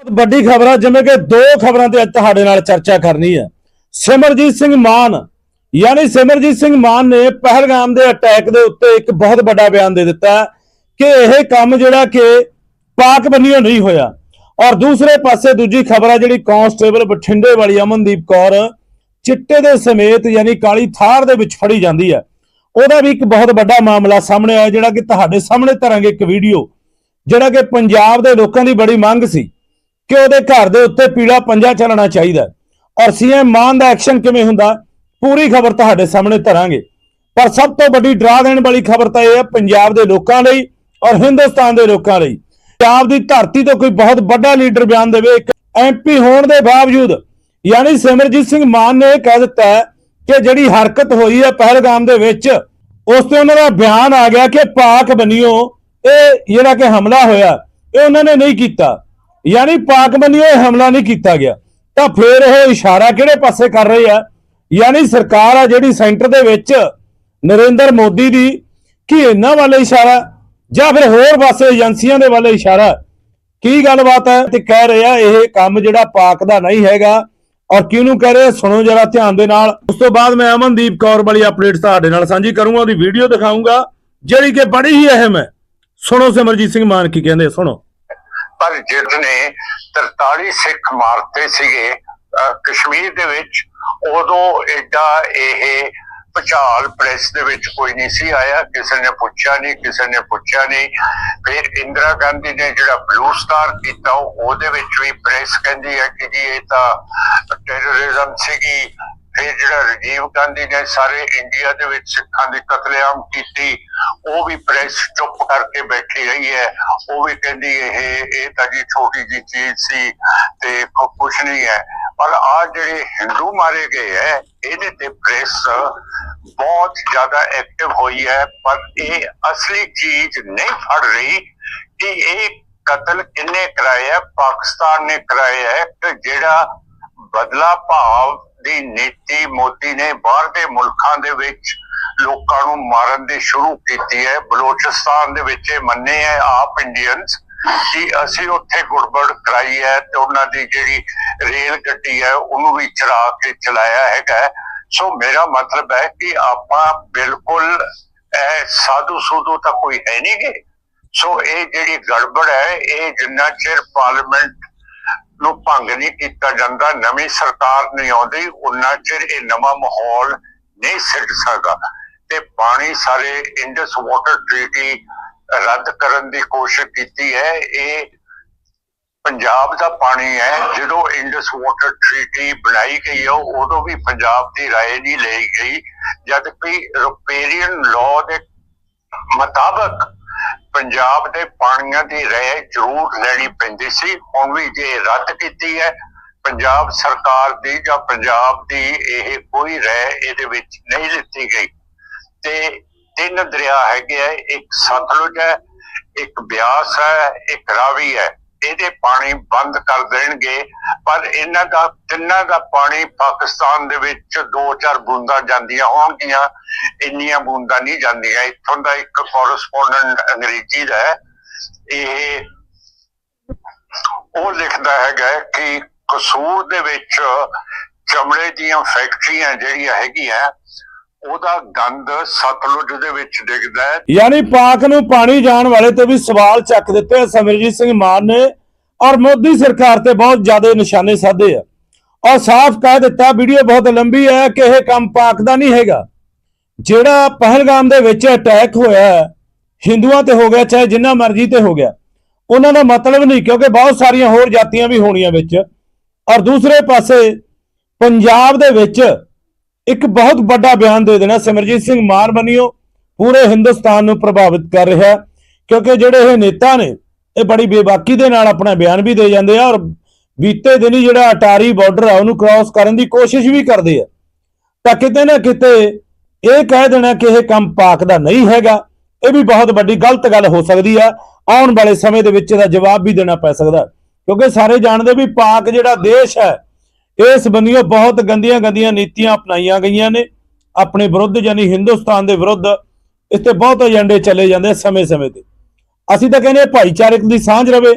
ਬਹੁਤ ਵੱਡੀ ਖਬਰ ਆ ਜਿਵੇਂ ਕਿ ਦੋ ਖਬਰਾਂ ਤੇ ਅੱਜ ਤੁਹਾਡੇ ਨਾਲ ਚਰਚਾ ਕਰਨੀ ਹੈ। ਸਿਮਰਜੀਤ ਸਿੰਘ ਮਾਨ, ਯਾਨੀ ਸਿਮਰਜੀਤ ਸਿੰਘ ਮਾਨ ਨੇ ਪਹਿਲਗਾਮ ਦੇ ਅਟੈਕ ਦੇ ਉੱਤੇ ਇੱਕ ਬਹੁਤ ਵੱਡਾ ਬਿਆਨ ਦੇ ਦਿੱਤਾ ਕਿ ਇਹ ਕੰਮ ਜਿਹੜਾ ਕਿ ਪਾਕ ਬੰਨਿਓ ਨਹੀਂ ਹੋਇਆ। ਔਰ ਦੂਸਰੇ ਪਾਸੇ ਦੂਜੀ ਖਬਰ ਆ ਜਿਹੜੀ ਕਾਂਸਟੇਬਲ ਬਠਿੰਡੇ ਵਾਲੀ ਅਮਨਦੀਪ ਕੌਰ ਚਿੱਟੇ ਦੇ ਸਮੇਤ ਯਾਨੀ ਕਾਲੀ ਥਾਰ ਦੇ ਵਿੱਚ ਫੜੀ ਜਾਂਦੀ ਹੈ। ਉਹਦਾ ਵੀ ਇੱਕ ਬਹੁਤ ਵੱਡਾ ਮਾਮਲਾ ਸਾਹਮਣੇ ਆਇਆ, ਜਿਹੜਾ ਕਿ ਤੁਹਾਡੇ ਸਾਹਮਣੇ ਧਰਾਂਗੇ ਇੱਕ ਵੀਡੀਓ, ਜਿਹੜਾ ਕਿ ਪੰਜਾਬ ਦੇ ਲੋਕਾਂ ਦੀ ਬੜੀ ਮੰਗ ਸੀ। ਕਿ ਉਹਦੇ ਘਰ ਦੇ ਉੱਤੇ ਪੀੜਾ ਪੰਜਾ ਚੱਲਣਾ ਚਾਹੀਦਾ ਹੈ। ਔਰ ਸੀਐਮ ਮਾਨ ਦਾ ਐਕਸ਼ਨ ਕਿਵੇਂ ਹੁੰਦਾ, ਪੂਰੀ ਖਬਰ ਤੁਹਾਡੇ ਸਾਹਮਣੇ ਧਰਾਂਗੇ। ਪਰ ਸਭ ਤੋਂ ਵੱਡੀ ਡਰਾ ਦੇਣ ਵਾਲੀ ਖਬਰ ਤਾਂ ਇਹ ਹੈ ਪੰਜਾਬ ਦੇ ਲੋਕਾਂ ਲਈ ਔਰ ਹਿੰਦੁਸਤਾਨ ਦੇ ਲੋਕਾਂ ਲਈ। ਪੰਜਾਬ ਦੀ ਧਰਤੀ ਤੋਂ ਕੋਈ ਬਹੁਤ ਵੱਡਾ ਲੀਡਰ ਬਿਆਨ ਦੇਵੇ, ਇੱਕ ਐਮਪੀ ਹੋਣ ਦੇ ਬਾਵਜੂਦ, ਯਾਨੀ ਸਿਮਰਜੀਤ ਸਿੰਘ ਮਾਨ ਨੇ ਇਹ ਕਹਿ ਦਿੱਤਾ ਕਿ ਜਿਹੜੀ ਹਰਕਤ ਹੋਈ ਹੈ ਪਹਿਲਗਾਮ ਦੇ ਵਿੱਚ, ਉਸ ਤੇ ਉਹਨਾਂ ਦਾ ਬਿਆਨ ਆ ਗਿਆ ਕਿ ਪਾਕ ਬਨਿਓ, ਇਹ ਜਿਹੜਾ ਕਿ ਹਮਲਾ ਹੋਇਆ, ਇਹ ਉਹਨਾਂ ਨੇ ਨਹੀਂ ਕੀਤਾ। ਯਾਨੀ ਪਾਕ ਬਨਿਓ ਇਹ ਹਮਲਾ ਨਹੀਂ ਕੀਤਾ ਗਿਆ। ਤਾਂ ਫਿਰ ਇਹ ਇਸ਼ਾਰਾ ਕਿਹੜੇ ਪਾਸੇ ਕਰ ਰਹੇ ਆ? ਯਾਨੀ ਸਰਕਾਰ ਆ ਜਿਹੜੀ ਸੈਂਟਰ ਦੇ ਵਿੱਚ ਨਰਿੰਦਰ ਮੋਦੀ ਦੀ ਕੀ ਇਹਨਾਂ ਵੱਲ ਇਸ਼ਾਰਾ? ਜਾਂ ਫਿਰ ਹੋਰ ਪਾਸੇ ਏਜੰਸੀਆਂ ਦੇ ਵੱਲ ਇਸ਼ਾਰਾ? ਕੀ ਗੱਲਬਾਤ ਹੈ ਤੇ ਕਹਿ ਰਿਹਾ ਇਹ ਕੰਮ ਜਿਹੜਾ ਪਾਕ ਦਾ ਨਹੀਂ ਹੈਗਾ ਔਰ ਕਿਹਨੂੰ ਕਹਿ ਰਹੇ ਸੁਣੋ ਜਰਾ ਧਿਆਨ ਦੇ ਨਾਲ। ਉਸ ਤੋਂ ਬਾਅਦ ਮੈਂ ਅਮਨਦੀਪ ਕੌਰ ਵਾਲੀ ਅਪਡੇਟ ਤੁਹਾਡੇ ਨਾਲ ਸਾਂਝੀ ਕਰੂੰਗਾ, ਉਹਦੀ ਵੀਡੀਓ ਦਿਖਾਊਂਗਾ, ਜਿਹੜੀ ਕਿ ਬੜੀ ਹੀ ਅਹਿਮ ਹੈ। ਸੁਣੋ ਸਿਮਰਜੀਤ ਸਿੰਘ ਮਾਨ ਕੀ ਕਹਿੰਦੇ ਸੁਣੋ। ਪਰ ਜਿਸ ਨੇ 43 ਸਿੱਖ ਮਾਰਤੇ ਸੀਗੇ ਕਸ਼ਮੀਰ ਦੇ ਵਿੱਚ, ਉਦੋਂ ਐਡਾ ਇਹ ਭਚਾਲ ਪ੍ਰੈਸ ਦੇ ਵਿੱਚ ਕੋਈ ਨਹੀਂ ਸੀ ਆਇਆ, ਕਿਸੇ ਨੇ ਪੁੱਛਿਆ ਨਹੀਂ, ਕਿਸੇ ਨੇ ਪੁੱਛਿਆ ਨਹੀਂ। ਫਿਰ ਇੰਦਰਾ ਗਾਂਧੀ ਨੇ ਜਿਹੜਾ ਬਲੂ ਸਟਾਰ ਕੀਤਾ ਉਹਦੇ ਵਿੱਚ ਵੀ ਪ੍ਰੈਸ ਕਹਿੰਦੀ ਹੈ ਕਿ ਜੀ ਇਹ ਤਾਂ ਟੈਰਰਿਜ਼ਮ ਸੀਗੀ ਫਿਰ ਜਿਹੜਾ ਰਾਜੀਵ ਗਾਂਧੀ ਨੇ ਸਾਰੇ ਇੰਡੀਆ ਦੇ ਵਿੱਚ ਸਿੱਖਾਂ ਦੀ ਕਤਲੇਆਮ ਕੀਤੀ, ਉਹ ਵੀ ਪ੍ਰੈਸ ਚੁੱਪ ਕਰਕੇ ਬੈਠੀ ਰਹੀ ਹੈ। ਉਹ ਵੀ ਕਹਿੰਦੀ ਇਹ ਇਹ ਤਾਂ ਜੀ ਛੋਟੀ ਜੀ ਚੀਜ਼ ਸੀ ਤੇ ਕੁਝ ਨਹੀਂ ਹੈ। ਪਰ ਆ ਜਿਹੜੇ ਹਿੰਦੂ ਮਾਰੇ ਗਏ ਹੈ, ਇਹਦੇ ਤੇ ਪ੍ਰੈਸ ਬਹੁਤ ਜ਼ਿਆਦਾ ਐਕਟਿਵ ਹੋਈ ਹੈ। ਪਰ ਇਹ ਅਸਲੀ ਚੀਜ਼ ਨਹੀਂ ਫੜ ਰਹੀ ਕਿ ਇਹ ਕਤਲ ਕਿੰਨੇ ਕਰਾਇਆ ਪਾਕਿਸਤਾਨ ਨੇ ਕਰਾਇਆ ਹੈ ਕਿ ਜਿਹੜਾ ਬਦਲਾ ਭਾਵ ਦੀ ਨੀਤੀ ਮੋਦੀ ਨੇ ਬਾਹਰ ਦੇ ਮੁਲਕਾਂ ਦੇ ਵਿੱਚ ਲੋਕਾਂ ਨੂੰ ਮਾਰਨ ਦੀ ਸ਼ੁਰੂ ਕੀਤੀ ਹੈ। ਬਲੋਚਿਸਤਾਨ ਦੇ ਵਿੱਚ ਇਹ ਮੰਨੇ ਹੈ ਆਪ ਇੰਡੀਅਨਸ ਕਿ ਅਸੀਂ ਉੱਥੇ ਗੁੜਬੜ ਕਰਾਈ ਹੈ ਤੇ ਉਹਨਾਂ ਦੀ ਜਿਹੜੀ ਰੇਲ ਗੱਡੀ ਹੈ ਉਹਨੂੰ ਵੀ ਚੜਾ ਕੇ ਚਲਾਇਆ ਹੈਗਾ ਸੋ ਮੇਰਾ ਮਤਲਬ ਹੈ ਕਿ ਆਪਾਂ ਬਿਲਕੁਲ ਇਹ ਸਾਧੂ ਸੂਧੂ ਤਾਂ ਕੋਈ ਹੈ ਨਹੀਂ ਗੇ ਸੋ ਇਹ ਜਿਹੜੀ ਗੜਬੜ ਹੈ, ਇਹ ਜਿੰਨਾ ਚਿਰ ਪਾਰਲੀਮੈਂਟ ਨੂੰ ਭੰਗ ਨਹੀਂ ਕੀਤਾ ਜਾਂਦਾ ਨਵੀਂ ਸਰਕਾਰ ਨਹੀਂ ਆਉਂਦੀ ਉਨਾ ਚਿਰ ਇਹ ਨਵਾਂ ਮਾਹੌਲ ਨਹੀਂ ਸਿੱਟ ਸਕਦਾ ਤੇ ਪਾਣੀ ਸਾਰੇ ਇੰਡਸ ਵਾਟਰ ਟ੍ਰੀਟੀ ਰੱਦ ਕਰਨ ਦੀ ਕੋਸ਼ਿਸ਼ ਕੀਤੀ ਹੈ ਇਹ ਪੰਜਾਬ ਦਾ ਪਾਣੀ ਹੈ ਜਦੋਂ ਇੰਡਸ ਵਾਟਰ ਟ੍ਰੀਟੀ ਬਣਾਈ ਗਈ ਹੈ ਉਦੋਂ ਵੀ ਪੰਜਾਬ ਦੀ رائے ਨਹੀਂ ਲਈ ਗਈ ਜਦ ਕਿ ਰੁਪੇਰੀਅਨ ਲਾਅ ਦੇ ਮੁਤਾਬਕ ਪੰਜਾਬ ਦੇ ਪਾਣੀਆਂ ਦੀ ਰਹਿ ਜ਼ਰੂਰ ਲੈਣੀ ਪੈਂਦੀ ਸੀ। ਹੁਣ ਵੀ ਜੇ ਰੱਦ ਕੀਤੀ ਹੈ, ਪੰਜਾਬ ਸਰਕਾਰ ਦੀ ਜਾਂ ਪੰਜਾਬ ਦੀ ਇਹ ਕੋਈ ਰਹਿ ਇਹਦੇ ਵਿੱਚ ਨਹੀਂ ਦਿੱਤੀ ਗਈ। ਤੇ ਤਿੰਨ ਦਰਿਆ ਹੈਗੇ ਆ, ਇੱਕ ਸਤਲੁਜ ਹੈ, ਇੱਕ ਬਿਆਸ ਹੈ, ਇੱਕ ਰਾਵੀ ਹੈ। ਇਹਦੇ ਪਾਣੀ ਬੰਦ ਕਰ ਦੇਣਗੇ। ਪਰ ਇਹਨਾਂ ਦਾ, ਤਿੰਨਾਂ ਦਾ ਪਾਣੀ ਪਾਕਿਸਤਾਨ ਦੇ ਵਿੱਚ ਦੋ ਚਾਰ ਬੂੰਦਾਂ ਜਾਂਦੀਆਂ ਹੋਣਗੀਆਂ। ਇੰਨੀਆਂ ਬੂੰਦਾਂ ਨਹੀਂ ਜਾਂਦੀਆਂ। ਇੱਥੋਂ ਦਾ ਇੱਕ ਕੋਰਸਪੋਂਡੈਂਟ ਅੰਗਰੇਜ਼ੀ ਦਾ ਇਹ ਉਹ ਲਿਖਦਾ ਹੈਗਾ ਕਿ ਕਸੂਰ ਦੇ ਵਿੱਚ ਚਮੜੇ ਦੀਆਂ ਫੈਕਟਰੀਆਂ ਜਿਹੜੀਆਂ ਹੈਗੀਆਂ ਉਹਦਾ ਗੰਦ ਸਤਲੁਜ ਦੇ ਵਿੱਚ ਡਿੱਗਦਾ ਹੈ। ਯਾਨੀ ਪਾਕ ਨੂੰ ਪਾਣੀ ਜਾਣ ਵਾਲੇ ਤੇ ਵੀ ਸਵਾਲ ਚੱਕ ਦਿੱਤੇ ਆ। ਸਿੰਘ ਮਾਨ ਨੇ ਔਰ ਮੋਦੀ ਸਰਕਾਰ ਤੇ ਬਹੁਤ ਜ਼ਿਆਦਾ ਨਿਸ਼ਾਨੇ ਸਾਧੇ ਆ। ਔਰ ਸਾਫ਼ ਕਹਿ ਦਿੱਤਾ, ਵੀਡੀਓ ਬਹੁਤ ਲੰਬੀ ਹੈ ਕਿ ਇਹ ਕੰਮ ਪਾਕ ਦਾ ਨਹੀਂ ਹੈਗਾ। ਜਿਹੜਾ ਪਹਿਲਗਾਮ ਦੇ ਵਿੱਚ ਅਟੈਕ ਹੋਇਆ ਹਿੰਦੂਆਂ ਤੇ ਹੋ ਗਿਆ, ਚਾਹੇ ਜਿੰਨਾ ਮਰਜ਼ੀ ਤੇ ਹੋ ਗਿਆ, ਉਹਨਾਂ ਦਾ ਮਤਲਬ ਨਹੀਂ, ਕਿਉਂਕਿ ਬਹੁਤ ਸਾਰੀਆਂ ਹੋਰ ਜਾਤੀਆਂ ਵੀ ਹੋਣੀਆਂ ਵਿੱਚ। ਔਰ ਦੂਸਰੇ ਪਾਸੇ ਪੰਜਾਬ ਦੇ ਵਿੱਚ ਇੱਕ ਬਹੁਤ ਵੱਡਾ ਬਿਆਨ ਦੇ ਦੇਣਾ। ਸਿਮਰਜੀਤ ਸਿੰਘ ਮਾਨ ਬਣਿਓ ਪੂਰੇ ਹਿੰਦੁਸਤਾਨ ਨੂੰ ਪ੍ਰਭਾਵਿਤ ਕਰ ਰਿਹਾ ਕਿਉਂਕਿ ਜਿਹੜੇ ਇਹ ਨੇਤਾ ਨੇ, ਇਹ ਬੜੀ ਬੇਬਾਕੀ ਦੇ ਨਾਲ ਆਪਣਾ ਬਿਆਨ ਵੀ ਦੇ ਜਾਂਦੇ ਆ ਔਰ ਬੀਤੇ ਦਿਨ ਹੀ ਜਿਹੜਾ ਅਟਾਰੀ ਬਾਰਡਰ ਆ, ਉਹਨੂੰ ਕ੍ਰਾਸ ਕਰਨ ਦੀ ਕੋਸ਼ਿਸ਼ ਵੀ ਕਰਦੇ ਆ। ਤਾਂ ਕਿਤੇ ਨਾ ਕਿਤੇ ਇਹ ਕਹਿ ਦੇਣਾ ਕਿ ਇਹ ਕੰਮ ਪਾਕ ਦਾ ਨਹੀਂ ਹੈਗਾ। ਇਹ ਵੀ ਬਹੁਤ ਵੱਡੀ ਗਲਤ ਗੱਲ ਹੋ ਸਕਦੀ ਆ। ਆਉਣ ਵਾਲੇ ਸਮੇਂ ਦੇ ਵਿੱਚ ਇਹਦਾ ਜਵਾਬ ਵੀ ਦੇਣਾ ਪੈ ਸਕਦਾ। ਕਿਉਂਕਿ ਸਾਰੇ ਜਾਣਦੇ ਵੀ ਪਾਕ ਜਿਹੜਾ ਦੇਸ਼ ਹੈ ਇਸ ਬੰਦੀਆਂ ਬਹੁਤ ਗੰਦੀਆਂ ਗੰਦੀਆਂ ਨੀਤੀਆਂ ਅਪਣਾਈਆਂ ਗਈਆਂ ਨੇ। ਆਪਣੇ ਵਿਰੁੱਧ ਯਾਨੀ ਹਿੰਦੁਸਤਾਨ ਦੇ ਵਿਰੁੱਧ ਇਸ ਤੇ ਬਹੁਤ ਏਜੰਡੇ ਚੱਲੇ ਜਾਂਦੇ ਸਮੇਂ-ਸਮੇਂ ਤੇ। ਅਸੀਂ ਤਾਂ ਕਹਿੰਦੇ ਭਾਈਚਾਰਕ ਦੀ ਸਾਂਝ ਰਵੇ।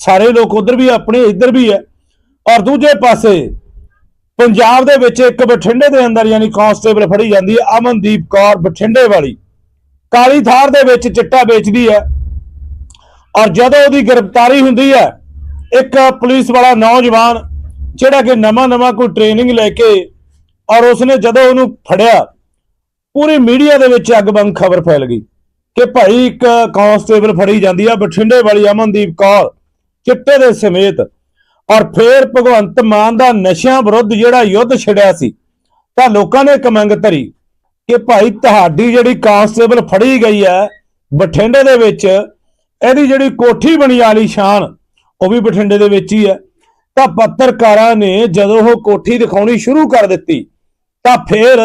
ਸਾਰੇ ਲੋਕ ਉਧਰ ਵੀ ਆਪਣੇ ਇੱਧਰ ਵੀ ਹੈ ਔਰ ਦੂਜੇ ਪਾਸੇ ਪੰਜਾਬ ਦੇ ਵਿੱਚ ਇੱਕ ਬਠਿੰਡੇ ਦੇ ਅੰਦਰ ਯਾਨੀ ਕਾਂਸਟੇਬਲ ਫੜੀ ਜਾਂਦੀ ਹੈ ਅਮਨਦੀਪ ਕੌਰ ਬਠਿੰਡੇ ਵਾਲੀ। ਕਾਲੀ ਥਾਰ ਦੇ ਵਿੱਚ ਚਿੱਟਾ ਵੇਚਦੀ ਹੈ ਔਰ ਜਦੋਂ ਉਹਦੀ ਗ੍ਰਿਫਤਾਰੀ ਹੁੰਦੀ ਹੈ ਇੱਕ ਪੁਲਿਸ ਵਾਲਾ ਨੌਜਵਾਨ ਜਿਹੜਾ ਕਿ ਨਵਾਂ ਨਵਾਂ ਕੋਈ ਟ੍ਰੇਨਿੰਗ ਲੈ ਕੇ ਔਰ ਉਸਨੇ ਜਦੋਂ ਉਹਨੂੰ ਫੜਿਆ, ਪੂਰੀ ਮੀਡੀਆ ਦੇ ਵਿੱਚ ਅੱਗ-ਬੰਗ ਖਬਰ ਫੈਲ ਗਈ ਕਿ ਭਾਈ ਇੱਕ ਕਾਂਸਟੇਬਲ ਫੜੀ ਜਾਂਦੀ ਆ ਬਠਿੰਡੇ ਵਾਲੀ ਅਮਨਦੀਪ ਕੌਰ ਚਿੱਟੇ ਦੇ ਸਮੇਤ ਔਰ ਫੇਰ ਭਗਵੰਤ ਮਾਨ ਦਾ ਨਸ਼ਿਆਂ ਵਿਰੁੱਧ ਜਿਹੜਾ ਯੁੱਧ ਛਿੜਿਆ ਸੀ, ਤਾਂ ਲੋਕਾਂ ਨੇ ਇੱਕ ਮੰਗ ਧਰੀ ਕਿ ਭਾਈ ਤੁਹਾਡੀ ਜਿਹੜੀ ਕਾਂਸਟੇਬਲ ਫੜੀ ਗਈ ਹੈ ਬਠਿੰਡੇ ਦੇ ਵਿੱਚ, ਇਹਦੀ ਜਿਹੜੀ ਕੋਠੀ ਬਣੀ ਆਲੀ ਸ਼ਾਨ, ਉਹ ਵੀ ਬਠਿੰਡੇ ਦੇ ਵਿੱਚ ਹੀ ਹੈ। ਤਾਂ ਪੱਤਰਕਾਰਾਂ ਨੇ ਜਦੋਂ ਉਹ ਕੋਠੀ ਦਿਖਾਉਣੀ ਸ਼ੁਰੂ ਕਰ ਦਿੱਤੀ, ਤਾਂ ਫਿਰ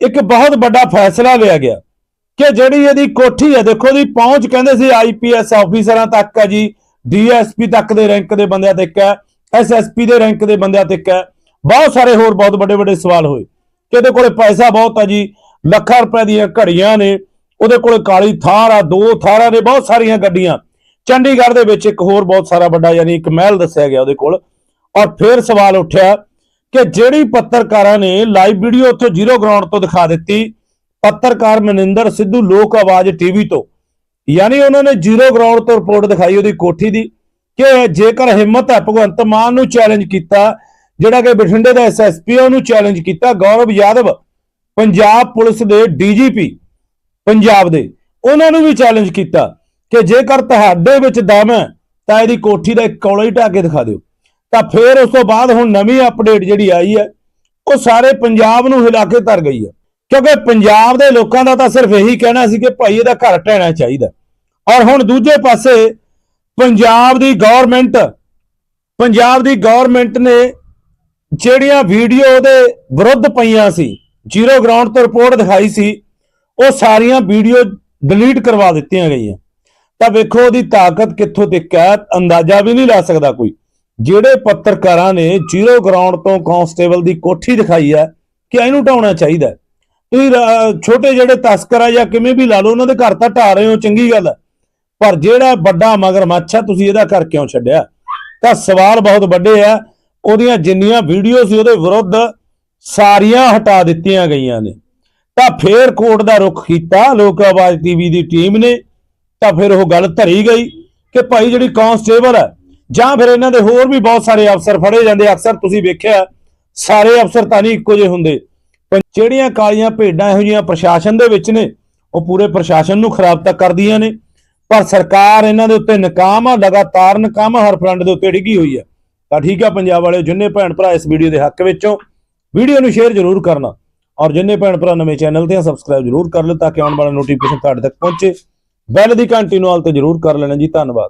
ਇੱਕ ਬਹੁਤ ਵੱਡਾ ਫੈਸਲਾ ਲਿਆ ਗਿਆ ਕਿ ਜਿਹੜੀ ਇਹਦੀ ਕੋਠੀ ਹੈ, ਦੇਖੋ ਦੀ ਪਹੁੰਚ ਕਹਿੰਦੇ ਸੀ ਆਈਪੀਐਸ ਆਫੀਸਰਾਂ ਤੱਕ ਹੈ ਜੀ ਡੀਐਸਪੀ ਤੱਕ ਦੇ ਰੈਂਕ ਦੇ ਬੰਦਿਆਂ ਤੱਕ ਹੈ ਐਸਐਸਪੀ ਦੇ ਰੈਂਕ ਦੇ ਬੰਦਿਆਂ ਤੱਕ ਹੈ। ਬਹੁਤ ਸਾਰੇ ਹੋਰ ਬਹੁਤ ਵੱਡੇ ਵੱਡੇ ਸਵਾਲ ਹੋਏ ਕਿ ਇਹਦੇ ਕੋਲੇ ਪੈਸਾ ਬਹੁਤ ਆ ਜੀ, ਲੱਖਾਂ ਰੁਪਏ ਦੀਆਂ ਘੜੀਆਂ ਨੇ, ਉਹਦੇ ਕੋਲੇ ਕਾਲੀ ਥਾਰ ਆ, ਦੋ ਥਾਰਾਂ ਨੇ, ਬਹੁਤ ਸਾਰੀਆਂ ਗੱਡੀਆਂ। ਚੰਡੀਗੜ੍ਹ ਦੇ ਵਿੱਚ ਇੱਕ ਹੋਰ ਬਹੁਤ ਸਾਰਾ ਵੱਡਾ ਯਾਨੀ ਇੱਕ ਮਹਿਲ ਦੱਸਿਆ ਗਿਆ ਉਹਦੇ ਕੋਲ। ਔਰ ਫਿਰ ਸਵਾਲ ਉੱਠਿਆ ਕਿ ਜਿਹੜੀ ਪੱਤਰਕਾਰਾਂ ਨੇ ਲਾਈਵ ਵੀਡੀਓ ਉੱਥੋਂ ਜ਼ੀਰੋ ਗਰਾਊਂਡ ਤੋਂ ਦਿਖਾ ਦਿੱਤੀ, ਪੱਤਰਕਾਰ ਮਨਿੰਦਰ ਸਿੱਧੂ ਲੋਕ ਆਵਾਜ਼ ਟੀਵੀ ਤੋਂ। ਯਾਨੀ ਉਹਨਾਂ ਨੇ ਜ਼ੀਰੋ ਗਰਾਊਂਡ ਤੋਂ ਰਿਪੋਰਟ ਦਿਖਾਈ ਉਹਦੀ ਕੋਠੀ ਦੀ ਕਿ ਜੇਕਰ ਹਿੰਮਤ ਹੈ, ਭਗਵੰਤ ਮਾਨ ਨੂੰ ਚੈਲੰਜ ਕੀਤਾ, ਜਿਹੜਾ ਕਿ ਬਠਿੰਡੇ ਦਾ ਐਸਐਸਪੀ ਉਹਨੂੰ ਚੈਲੰਜ ਕੀਤਾ, ਗੌਰਵ ਯਾਦਵ, ਪੰਜਾਬ ਪੁਲਿਸ ਦੇ ਡੀਜੀਪੀ ਪੰਜਾਬ ਦੇ, ਉਹਨਾਂ ਨੂੰ ਵੀ ਚੈਲੰਜ ਕੀਤਾ ਕਿ ਜੇਕਰ ਤੁਹਾਡੇ ਵਿੱਚ ਦਮ ਹੈ, ਤਾਂ ਇਹਦੀ ਕੋਠੀ ਦਾ ਇੱਕ ਕੌਲਾ ਹੀ ਢਾ ਕੇ ਦਿਖਾ ਦਿਓ। ਤਾਂ ਫਿਰ ਉਸ ਤੋਂ ਬਾਅਦ ਹੁਣ ਨਵੀਂ ਅਪਡੇਟ ਜਿਹੜੀ ਆਈ ਹੈ, ਉਹ ਸਾਰੇ ਪੰਜਾਬ ਨੂੰ ਹਿਲਾ ਕੇ ਧਰ ਗਈ ਹੈ। ਕਿਉਂਕਿ ਪੰਜਾਬ ਦੇ ਲੋਕਾਂ ਦਾ ਤਾਂ ਸਿਰਫ ਇਹੀ ਕਹਿਣਾ ਸੀ ਕਿ ਭਾਈ ਇਹਦਾ ਘਰ ਢਹਿਣਾ ਚਾਹੀਦਾ ਔਰ ਹੁਣ ਦੂਜੇ ਪਾਸੇ ਪੰਜਾਬ ਦੀ ਗਵਰਨਮੈਂਟ ਪੰਜਾਬ ਦੀ ਗਵਰਨਮੈਂਟ ਨੇ ਜਿਹੜੀਆਂ ਵੀਡੀਓ ਦੇ ਵਿਰੁੱਧ ਪਈਆਂ ਸੀ ਜ਼ੀਰੋ ਗਰਾਊਂਡ ਤੋਂ ਰਿਪੋਰਟ ਦਿਖਾਈ ਸੀ, ਉਹ ਸਾਰੀਆਂ ਵੀਡੀਓ ਡਿਲੀਟ ਕਰਵਾ ਦਿੱਤੀਆਂ ਗਈਆਂ। ਤਾਂ ਵੇਖੋ ਉਹਦੀ ਤਾਕਤ ਕਿੱਥੋਂ ਤੱਕ ਹੈ, ਅੰਦਾਜ਼ਾ ਵੀ ਨਹੀਂ ਲਾ ਸਕਦਾ ਕੋਈ। ਜਿਹੜੇ ਪੱਤਰਕਾਰਾਂ ਨੇ ਜ਼ੀਰੋ ਗਰਾਊਂਡ ਤੋਂ ਕਾਂਸਟੇਬਲ ਦੀ ਕੋਠੀ ਦਿਖਾਈ ਹੈ ਕਿ ਇਹਨੂੰ ਢਾਉਣਾ ਚਾਹੀਦਾ ਤੁਸੀਂ ਛੋਟੇ ਜਿਹੜੇ ਤਸਕਰ ਆ ਜਾਂ ਕਿਵੇਂ ਵੀ ਲਾ ਲਓ, ਉਹਨਾਂ ਦੇ ਘਰ ਤਾਂ ਢਾ ਰਹੇ ਹੋ, ਚੰਗੀ ਗੱਲ ਹੈ। ਪਰ ਜਿਹੜਾ ਵੱਡਾ ਮਗਰਮੱਛ ਆ ਤੁਸੀਂ ਇਹਦਾ ਘਰ ਕਿਉਂ ਛੱਡਿਆ? ਤਾਂ ਸਵਾਲ ਬਹੁਤ ਵੱਡੇ ਆ ਉਹਦੀਆਂ ਜਿੰਨੀਆਂ ਵੀਡੀਓ ਸੀ, ਉਹਦੇ ਵਿਰੁੱਧ ਸਾਰੀਆਂ ਹਟਾ ਦਿੱਤੀਆਂ ਗਈਆਂ ਨੇ। ਤਾਂ ਫੇਰ ਕੋਰਟ ਦਾ ਰੁਖ ਕੀਤਾ, ਲੋਕ ਆਵਾਜ਼ ਟੀਵੀ ਦੀ ਟੀਮ ਨੇ। ਤਾਂ ਫਿਰ ਉਹ ਗੱਲ ਧਰੀ ਗਈ ਕਿ ਭਾਈ ਜਿਹੜੀ ਕਾਂਸਟੇਬਲ ਹੈ ਜਾਂ ਫਿਰ ਇਹਨਾਂ ਦੇ ਹੋਰ ਵੀ ਬਹੁਤ ਸਾਰੇ ਅਫਸਰ ਫੜੇ ਜਾਂਦੇ ਅਕਸਰ ਤੁਸੀਂ ਵੇਖਿਆ, ਸਾਰੇ ਅਫਸਰ ਤਾਂ ਨਹੀਂ ਇੱਕੋ ਜਿਹੇ ਹੁੰਦੇ। ਪਰ ਜਿਹੜੀਆਂ ਕਾਲੀਆਂ ਭੇਡਾਂ ਇਹੋ ਜਿਹੀਆਂ ਪ੍ਰਸ਼ਾਸਨ ਦੇ ਵਿੱਚ ਨੇ, ਉਹ ਪੂਰੇ ਪ੍ਰਸ਼ਾਸਨ ਨੂੰ ਖਰਾਬ ਤਾਂ ਕਰਦੀਆਂ ਨੇ। ਪਰ ਸਰਕਾਰ ਇਹਨਾਂ ਦੇ ਉੱਤੇ ਨਕਾਮ ਆ, ਲਗਾਤਾਰ ਨਕਾਮ ਹਰ ਫਰੰਟ ਦੇ ਉੱਤੇ ਡਿੱਗੀ ਹੋਈ ਹੈ ਤਾਂ ਠੀਕ ਆ ਪੰਜਾਬ ਵਾਲਿਓ, ਜਿੰਨੇ ਭੈਣ ਭਰਾ ਇਸ ਵੀਡੀਓ ਦੇ ਹੱਕ ਵਿੱਚੋਂ, ਵੀਡੀਓ ਨੂੰ ਸ਼ੇਅਰ ਜ਼ਰੂਰ ਕਰਨਾ। ਔਰ ਜਿੰਨੇ ਭੈਣ ਭਰਾ ਨਵੇਂ ਚੈਨਲ ਤੇ ਆ, ਸਬਸਕ੍ਰਾਈਬ ਜ਼ਰੂਰ ਕਰ ਲਓ ਤਾਂ ਕਿ ਆਉਣ ਵਾਲਾ ਨੋਟੀਫਿਕੇਸ਼ਨ ਤੁਹਾਡੇ ਤੱਕ ਪਹੁੰਚੇ। ਬੈਲ ਦੀ ਘੰਟੀ ਨੂੰ ਆਲ ਤੇ ਜ਼ਰੂਰ ਕਰ ਲੈਣਾ ਜੀ, ਧੰਨਵਾਦ।